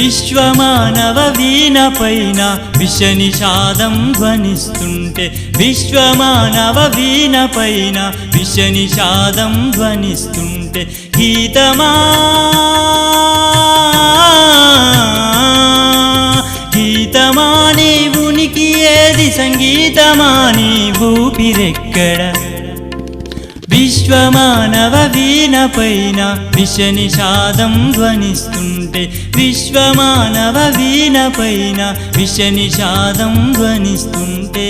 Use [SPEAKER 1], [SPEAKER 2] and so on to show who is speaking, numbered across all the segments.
[SPEAKER 1] విశ్వమానవ వీణ పైన విష నిషాదం ధ్వనిస్తుంటే విశ్వమానవ వీణ పైన విష నిషాదం ధ్వనిస్తుంటే గీతమా గీతమా నీ ఉనికి ఏది సంగీతమా నీ ఊపిరెక్కడ విశ్వమానవ వీణ పైన విషనిషాదం ధ్వనిస్తుంటే విశ్వమానవ వీణ పైన విషనిషాదం ధ్వనిస్తుంటే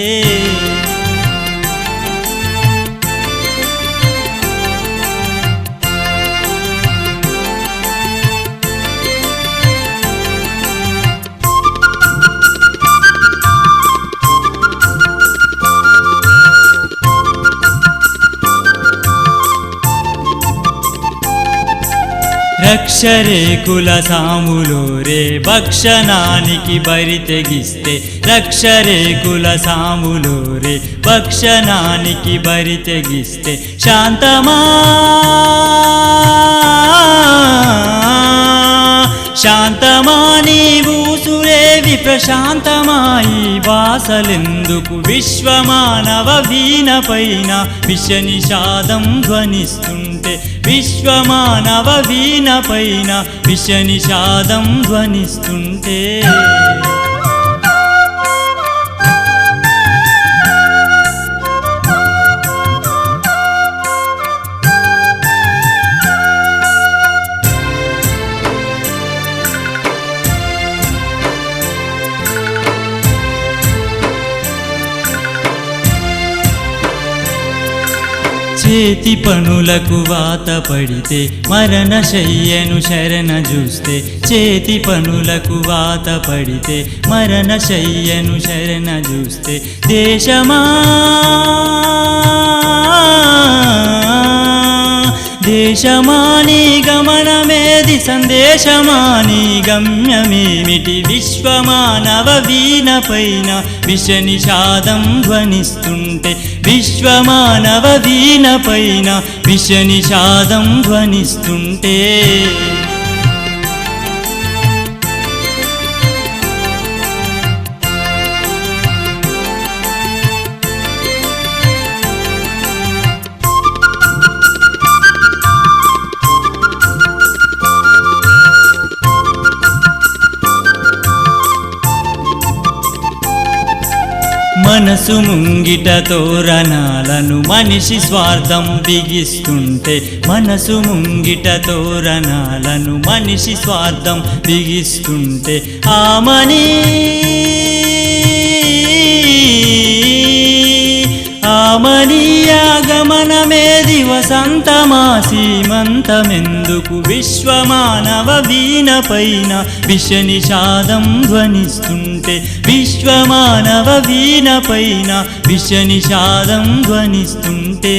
[SPEAKER 1] రక్షరే కుల సాములో రే భక్షణానికి బరి తెగిస్తే. రక్షరేకుల సాములో రే భక్షణానికి బరి తెగిస్తే. శాంతమా? శాంతమా నీవు సురేవి? ప్రశాంతమాయి వాసలెందుకు? విశ్వమానవ వీణ పైన విష నిషాదం ధ్వనిస్తుంటే. విశ్వమానవ వీణ పైన విష నిషాదం ధ్వనిస్తుంటే చేతి పనులకు వాత పడితే మరణ శయ్యను శరణ చూస్తే చేతి పనులకు వాత పడితే మరణ శయ్యను శరణ చూస్తే దేశమా దేశమాని గమనమేది సందేశమాని గమ్యమేమిటి? విశ్వమానవ వీణ పైన విష నిషాదం ధ్వనిస్తుంటే విశ్వమానవ వీణ పైన విష నిషాదం ధ్వనిస్తుంటే మనసు ముంగిట తోరణాలను మనిషి స్వార్థం బిగిస్తుంటే మనసు ముంగిట తోరణాలను మనిషి స్వార్థం బిగిస్తుంటే ఆమని గమనమేది వసంతమా సీమంతమెందుకు? విశ్వమానవ వీణ పైన విష నిషాదం ధ్వనిస్తుంటే విశ్వమానవ వీణ పైన విష నిషాదం ధ్వనిస్తుంటే